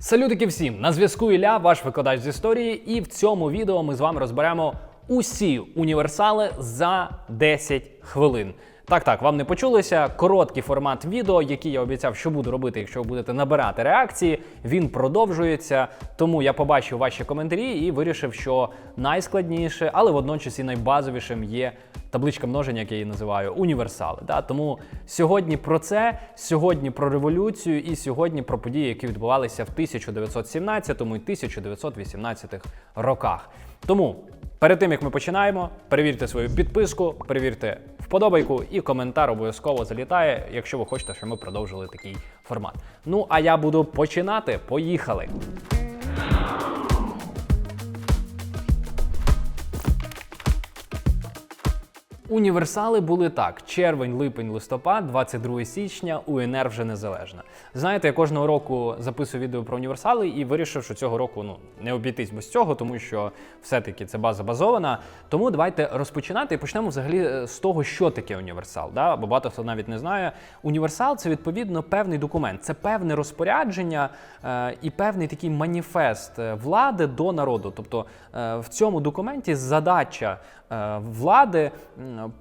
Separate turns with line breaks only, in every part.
Салютики всім! На зв'язку Ілля, ваш викладач з історії, і в цьому відео ми з вами розберемо усі універсали за 10 хвилин. Так, так, вам не почулося. Короткий формат відео, який я обіцяв, що буду робити, якщо ви будете набирати реакції. Він продовжується. Тому я побачив ваші коментарі і вирішив, що найскладніше, але водночас і найбазовішим є табличка множення, як я її називаю, універсали. Да? Тому сьогодні про це, сьогодні про революцію і сьогодні про події, які відбувалися в 1917 і 1918 роках. Тому перед тим як ми починаємо, перевірте свою підписку, перевірте вподобайку і коментар обов'язково залітає, якщо ви хочете, щоб ми продовжили такий формат. Ну а я буду починати. Поїхали! Універсали були так: червень, липень, листопад, 22 січня, УНР вже незалежна. Знаєте, я кожного року записую відео про універсали і вирішив, що цього року ну не обійтись без цього, тому що все-таки це база базована. Тому давайте розпочинати і почнемо взагалі е, з того, що таке універсал. Да? Бо багато хто навіть не знає. Універсал це відповідно певний документ, це певне розпорядження е, і певний такий маніфест е, влади до народу. Тобто е, в цьому документі задача влади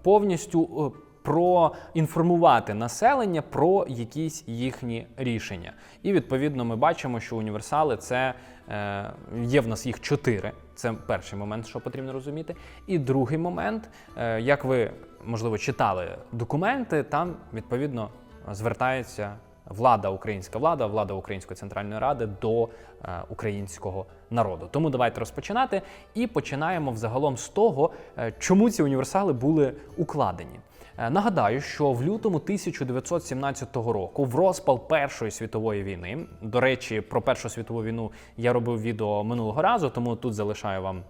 повністю. е, Проінформувати населення про якісь їхні рішення. І відповідно ми бачимо, що універсали це е, є в нас їх чотири. Це перший момент, що потрібно розуміти. І другий момент, е, як ви можливо читали документи, там відповідно звертається влада, українська влада, влада Української центральної ради до е, українського народу. Тому давайте розпочинати і починаємо взагалом з того, е, чому ці універсали були укладені. Е, Нагадаю, що в лютому 1917 року, в розпал Першої світової війни, до речі, про Першу світову війну я робив відео минулого разу, тому тут залишаю вам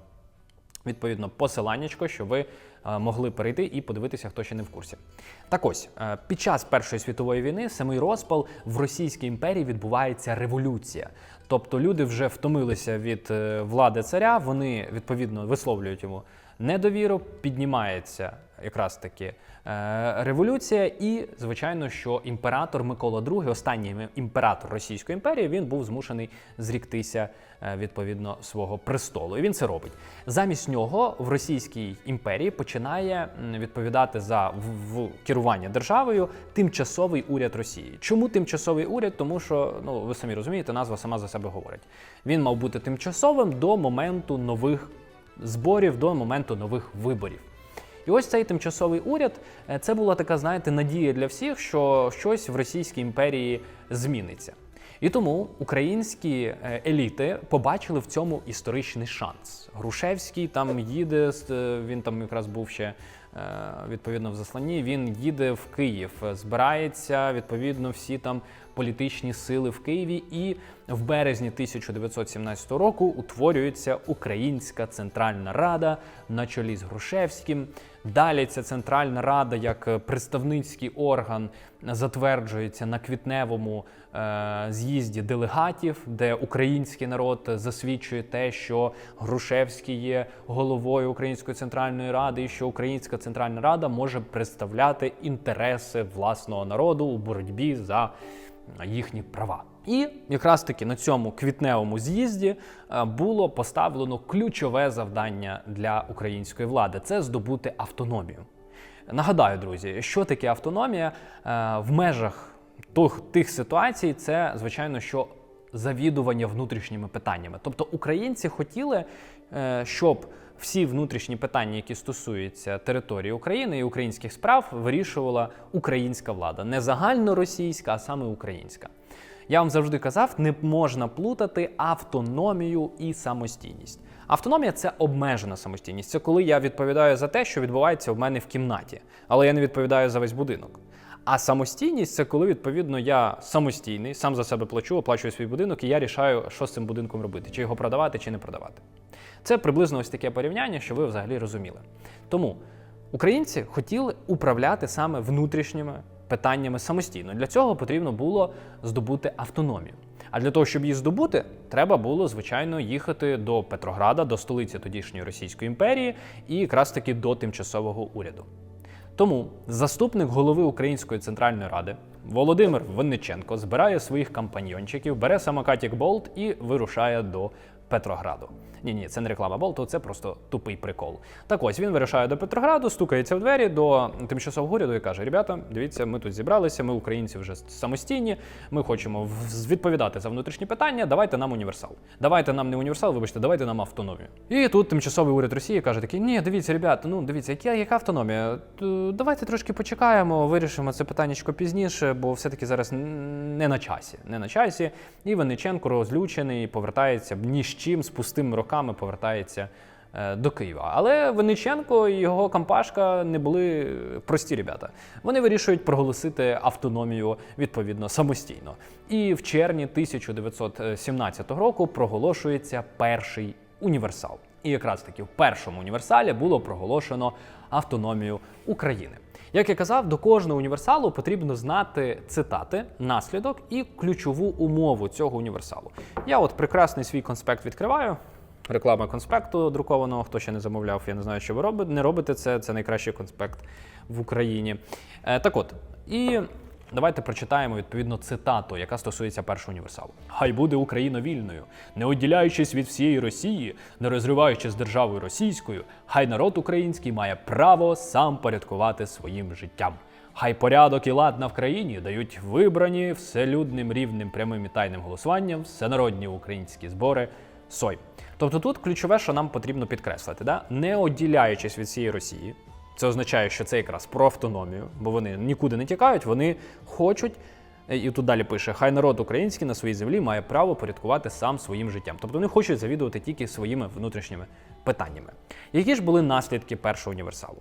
відповідно посиланнячко, що ви е, могли перейти і подивитися, хто ще не в курсі. Так ось, е, під час Першої світової війни, самий розпал в Російській імперії відбувається революція. Тобто люди вже втомилися від е, влади царя, вони відповідно висловлюють йому недовіру, піднімається якраз таки революція, і звичайно, що імператор Микола II, останній імператор Російської імперії, він був змушений зріктися е, відповідно свого престолу. І він це робить. Замість нього в Російській імперії починає відповідати за в керування державою тимчасовий уряд Росії. Чому тимчасовий уряд? Тому що ну ви самі розумієте, назва сама за себе говорить. Він мав бути тимчасовим до моменту нових зборів, до моменту нових виборів. І ось цей тимчасовий уряд е, це була така, знаєте, надія для всіх, що щось в Російській імперії зміниться. І тому українські е, еліти побачили в цьому історичний шанс. Грушевський там їде, е, він там якраз був ще відповідно в засланні. Він їде в Київ, збирається відповідно всі там політичні сили в Києві. І в березні 1917 року утворюється Українська Центральна Рада на чолі з Грушевським. Далі ця Центральна Рада як представницький орган затверджується на квітневому е, з'їзді делегатів, де український народ засвідчує те, що Грушевський є головою Української центральної ради, і що Українська Центральна Рада може представляти інтереси власного народу у боротьбі за їхні права. І якраз таки на цьому квітневому з'їзді е, було поставлено ключове завдання для української влади це здобути автономію. Нагадаю, друзі, що таке автономія Е, в межах тих, тих ситуацій, це звичайно, що завідування внутрішніми питаннями. Тобто українці хотіли, е, щоб всі внутрішні питання, які стосуються території України і українських справ, вирішувала українська влада, не загальноросійська, а саме українська. Я вам завжди казав, не можна плутати автономію і самостійність. Автономія це обмежена самостійність. Це коли я відповідаю за те, що відбувається в мене в кімнаті, але я не відповідаю за весь будинок. А самостійність це коли відповідно я самостійний, сам за себе плачу, оплачую свій будинок, і я рішаю, що з цим будинком робити, чи його продавати, чи не продавати. Це приблизно ось таке порівняння, що ви взагалі розуміли. Тому українці хотіли управляти саме внутрішніми питаннями самостійно. Для цього потрібно було здобути автономію. А для того, щоб її здобути, треба було, звичайно, їхати до Петрограда, до столиці тодішньої Російської імперії, і якраз таки до тимчасового уряду. Тому заступник голови Української центральної ради Володимир Винниченко збирає своїх компаньйончиків, бере самокатік Болт і вирушає до Петрограду. Ні, ні, це не реклама Болту, це просто тупий прикол. Так ось він вирушає до Петрограду, стукається в двері до тимчасового уряду і каже: Ребята, дивіться, ми тут зібралися, ми українці вже самостійні, ми хочемо відповідати за внутрішні питання. Давайте нам універсал. Давайте нам не універсал, вибачте, давайте нам автономію. І тут тимчасовий уряд Росії каже такий: ні, дивіться, ребята, ну дивіться, яка, яка автономія? Давайте трошки почекаємо, вирішимо це питаннячко пізніше, бо все-таки зараз не на часі. Не на часі. І Винниченко розлючений, повертається ні з чим, з пустим пустими руками повертається е, до Києва. Але Винниченко і його компашка не були прості ребята. Вони вирішують проголосити автономію відповідно самостійно. І в червні 1917 року проголошується перший універсал. І якраз таки в першому універсалі було проголошено автономію України. Як я казав, до кожного універсалу потрібно знати цитати, наслідок і ключову умову цього універсалу. Я от прекрасний свій конспект відкриваю. Реклама конспекту друкованого, хто ще не замовляв, я не знаю, що ви робите. Не робите це, це найкращий конспект в Україні. Е, так от, і давайте прочитаємо відповідно цитату, яка стосується першого універсалу. Хай буде Україна вільною, не відділяючись від всієї Росії, не розриваючи з державою російською, хай народ український має право сам порядкувати своїм життям. Хай порядок і лад на в країні дають вибрані вселюдним рівним прямим і тайним голосуванням всенародні українські збори Сой. Тобто тут ключове, що нам потрібно підкреслити, да? не оділяючись від цієї Росії. Це означає, що це якраз про автономію, бо вони нікуди не тікають, вони хочуть. е, І тут далі пише: хай народ український на своїй землі має право порядкувати сам своїм життям. Тобто вони хочуть завідувати тільки своїми внутрішніми питаннями. Які ж були наслідки першого універсалу?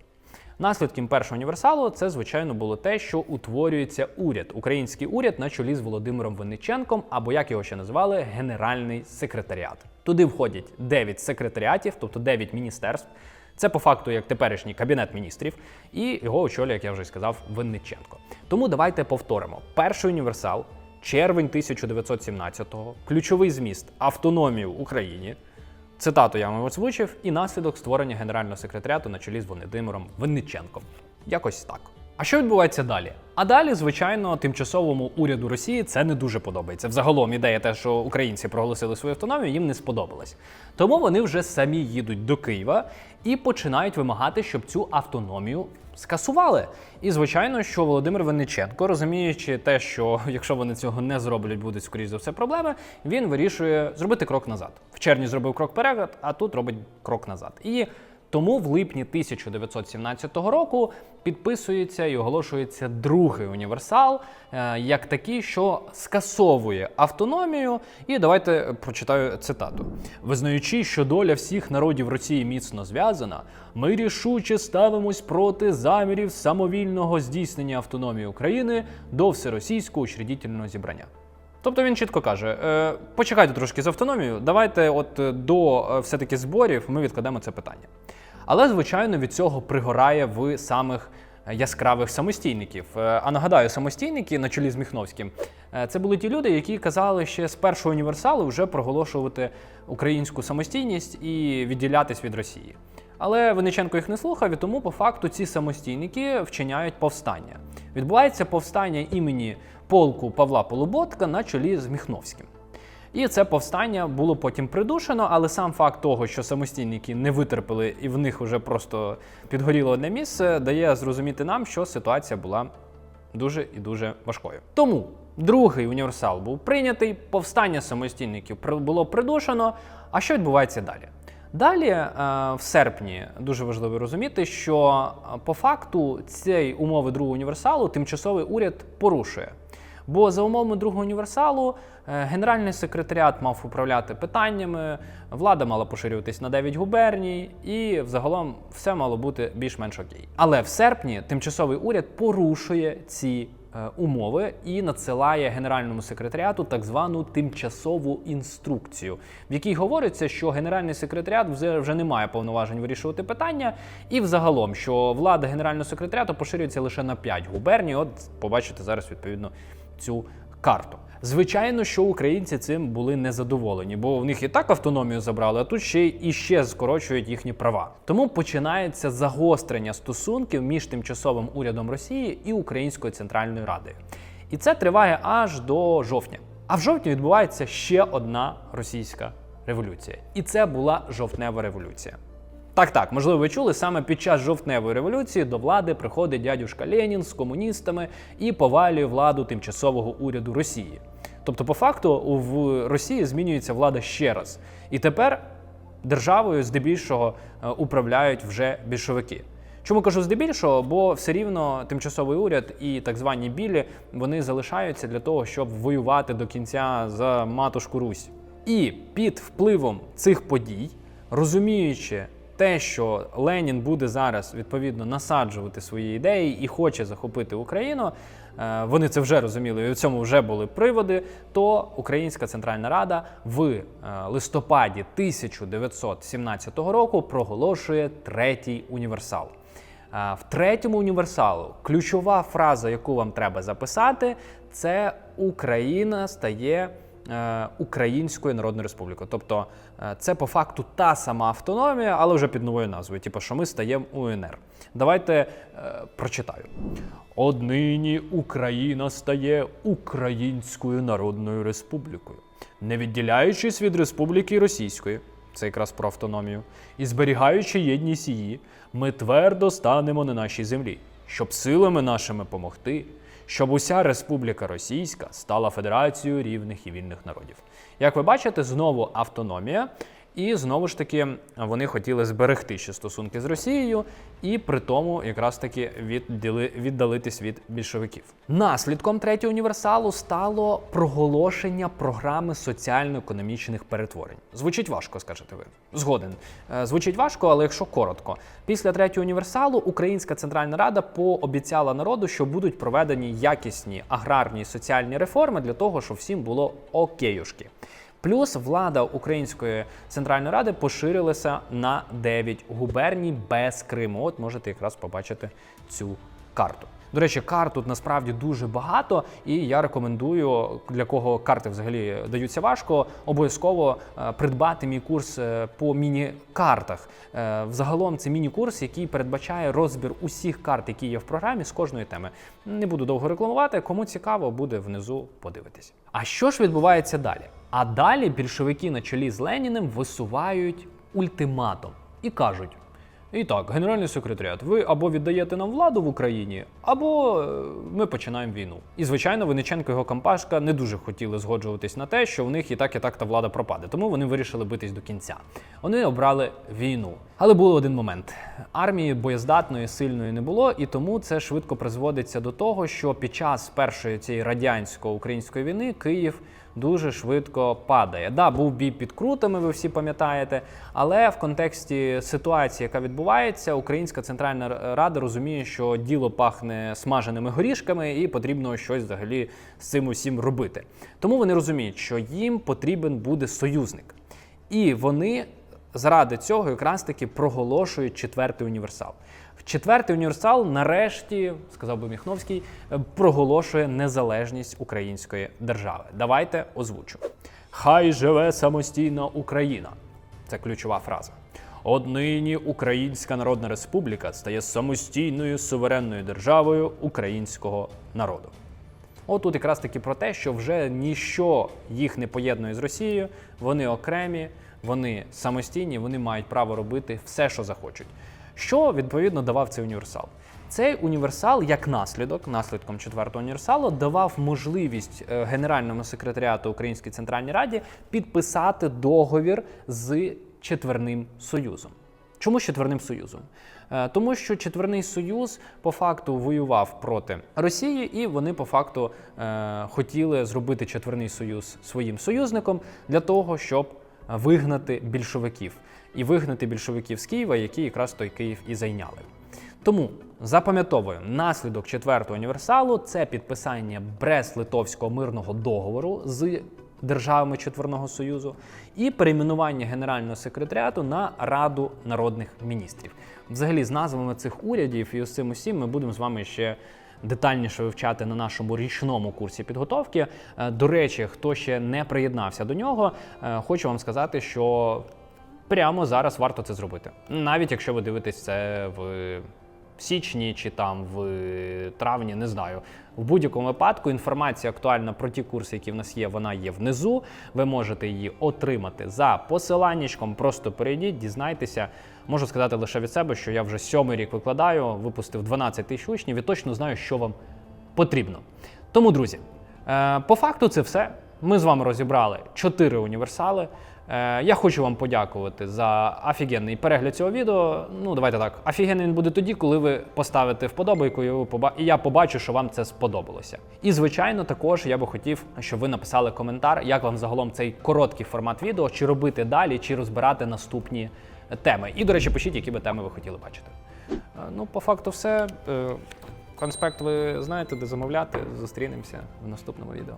Наслідком першого універсалу це, звичайно, було те, що утворюється уряд, український уряд на чолі з Володимиром Винниченком, або як його ще називали, Генеральний секретаріат. Туди входять 9 секретаріатів, тобто 9 міністерств. Це по факту як теперішній кабінет міністрів, і його очолює, як я вже сказав, Винниченко. Тому давайте повторимо: перший універсал, червень 1917-го, ключовий зміст автономію Україні. Цитату я вам озвучив, і наслідок створення генерального секретаріату на чолі з Володимиром Винниченком. Якось так. А що відбувається далі? А далі, звичайно, тимчасовому уряду Росії це не дуже подобається. Взагалом ідея те, що українці проголосили свою автономію, їм не сподобалась. Тому вони вже самі їдуть до Києва і починають вимагати, щоб цю автономію скасували. І звичайно, що Володимир Винниченко, розуміючи те, що якщо вони цього не зроблять, будуть скоріш за все проблеми, він вирішує зробити крок назад. В червні зробив крок вперед, а тут робить крок назад. І тому в липні 1917 року підписується і оголошується другий універсал, е, як такий, що скасовує автономію. І давайте прочитаю цитату: визнаючи, що доля всіх народів Росії міцно зв'язана, ми рішуче ставимось проти замірів самовільного здійснення автономії України до всеросійського учредительного зібрання. Тобто він чітко каже: е, почекайте трошки з автономією, давайте, от е, до е, все-таки зборів, ми відкладемо це питання. Але, звичайно, від цього пригорає в самих яскравих самостійників. Е, А нагадаю, самостійники на чолі з Міхновським це були ті люди, які казали ще з першого універсалу вже проголошувати українську самостійність і відділятись від Росії. Але Винниченко їх не слухав, і тому по факту ці самостійники вчиняють повстання. Відбувається повстання імені полку Павла Полуботка на чолі з Міхновським. І це повстання було потім придушено, але сам факт того, що самостійники не витерпіли і в них вже просто підгоріло одне місце, дає зрозуміти нам, що ситуація була дуже і дуже важкою. Тому другий універсал був прийнятий, повстання самостійників було придушено. А що відбувається далі? Далі, е, в серпні, дуже важливо розуміти, що е, по факту цієї умови другого універсалу тимчасовий уряд порушує. Бо за умовами другого універсалу е, генеральний секретаріат мав управляти питаннями, влада мала поширюватись на 9 губерній, і взагалом все мало бути більш-менш окей. Але в серпні тимчасовий уряд порушує ці умови і надсилає генеральному секретаріату так звану тимчасову інструкцію, в якій говориться, що генеральний секретаріат вже, вже не має повноважень вирішувати питання, і взагалом, що влада генерального секретаріату поширюється лише на 5 губерній. От побачите зараз відповідно цю карту. Звичайно, що українці цим були незадоволені, бо в них і так автономію забрали, а тут ще й іще скорочують їхні права. Тому починається загострення стосунків між тимчасовим урядом Росії і Українською центральною радою. І це триває аж до жовтня. А в жовтні відбувається ще одна російська революція. І це була жовтнева революція. Так, так, можливо, ви чули, саме під час жовтневої революції до влади приходить дядюшка Ленін з комуністами і повалює владу тимчасового уряду Росії. Тобто, по факту, в Росії змінюється влада ще раз. І тепер державою здебільшого е, управляють вже більшовики. Чому кажу здебільшого? Бо все рівно тимчасовий уряд і так звані білі вони залишаються для того, щоб воювати до кінця за матушку Русь. І під впливом цих подій, розуміючи те, що Ленін буде зараз відповідно насаджувати свої ідеї і хоче захопити Україну, е, вони це вже розуміли, і в цьому вже були приводи. То Українська Центральна Рада в е, листопаді 1917 року проголошує третій універсал. Е, В третьому універсалу ключова фраза, яку вам треба записати, це Україна стає Українською Народною Республікою. Тобто е, це по факту та сама автономія, але вже під новою назвою. Типу, що ми стаємо УНР. Давайте е, прочитаю. Однині Україна стає Українською Народною Республікою, не відділяючись від Республіки Російської. Це якраз про автономію. І зберігаючи єдність її, ми твердо станемо на нашій землі, щоб силами нашими помогти, щоб уся Республіка Російська стала федерацією рівних і вільних народів. Як ви бачите, знову автономія, і знову ж таки вони хотіли зберегти ще стосунки з Росією і при тому якраз таки відділи, віддалитись від більшовиків. Наслідком третього універсалу стало проголошення програми соціально-економічних перетворень. Звучить важко, скажете ви. Згоден. Е, Звучить важко, але якщо коротко, після третього універсалу Українська Центральна Рада пообіцяла народу, що будуть проведені якісні аграрні соціальні реформи для того, щоб всім було океюшки. Плюс влада Української центральної ради поширилася на 9 губерній без Криму. От можете якраз побачити цю карту. До речі, карт тут насправді дуже багато, і я рекомендую для кого карти взагалі даються важко, обов'язково е, придбати мій курс е, по міні-картах. Е, Взагалом це міні-курс, який передбачає розбір усіх карт, які є в програмі з кожної теми. Не буду довго рекламувати. Кому цікаво, буде внизу подивитись. А що ж відбувається далі? А далі більшовики на чолі з Леніним висувають ультиматум і кажуть. І так, генеральний секретаріат, ви або віддаєте нам владу в Україні, або е, ми починаємо війну. І звичайно, Винниченко і його компашка не дуже хотіли згоджуватись на те, що в них і так, і так та влада пропаде. Тому вони вирішили битись до кінця. Вони обрали війну. Але був один момент: армії боєздатної, сильної не було, і тому це швидко призводиться до того, що під час першої цієї радянсько-української війни Київ дуже швидко падає. Да, був бій під крутами, ви всі пам'ятаєте, але в контексті ситуації, яка відбувається, Українська Центральна Рада розуміє, що діло пахне смаженими горішками, і потрібно щось взагалі з цим усім робити. Тому вони розуміють, що їм потрібен буде союзник. І вони заради цього якраз таки проголошують четвертий універсал. Четвертий універсал, нарешті, сказав би Міхновський, е, проголошує незалежність української держави. Давайте озвучу. Хай живе самостійна Україна. Це ключова фраза. Однині Українська Народна Республіка стає самостійною суверенною державою українського народу. От тут якраз таки про те, що вже ніщо їх не поєднує з Росією, вони окремі, вони самостійні, вони мають право робити все, що захочуть. Що відповідно давав цей універсал? Цей універсал, як наслідок, наслідком четвертого універсалу, давав можливість е, Генеральному секретаріату Українській Центральній Раді підписати договір з Четверним Союзом. Чому з Четверним Союзом? Е, Тому що Четверний Союз по факту воював проти Росії, і вони по факту е, хотіли зробити Четверний Союз своїм союзником для того, щоб вигнати більшовиків і вигнати більшовиків з Києва, які якраз той Київ і зайняли. Тому запам'ятовую, наслідок четвертого універсалу це підписання Брест-Литовського мирного договору з державами Четверного Союзу і перейменування Генерального секретаріату на Раду народних міністрів. Взагалі, з назвами цих урядів і з цим усім ми будемо з вами ще детальніше вивчати на нашому річному курсі підготовки. Е, До речі, хто ще не приєднався до нього, е, хочу вам сказати, що прямо зараз варто це зробити. Навіть якщо ви дивитесь це в січні чи там в травні, не знаю. В будь-якому випадку інформація актуальна про ті курси, які в нас є, вона є внизу. Ви можете її отримати за посиланнячком. Просто перейдіть, дізнайтеся. Можу сказати лише від себе, що я вже сьомий рік викладаю, випустив 12 тисяч учнів і точно знаю, що вам потрібно. Тому, друзі, е, по факту це все. Ми з вами розібрали чотири універсали. Е, Я хочу вам подякувати за офігенний перегляд цього відео. Ну, давайте так. Офігенний він буде тоді, коли ви поставите вподобайку, і, я побачу, що вам це сподобалося. І звичайно, також я би хотів, щоб ви написали коментар, як вам загалом цей короткий формат відео, чи робити далі, чи розбирати наступні теми. І, до речі, пишіть, які би теми ви хотіли бачити. Е, Ну, по факту, все. Е, Конспект ви знаєте, де замовляти. Зустрінемося в наступному відео.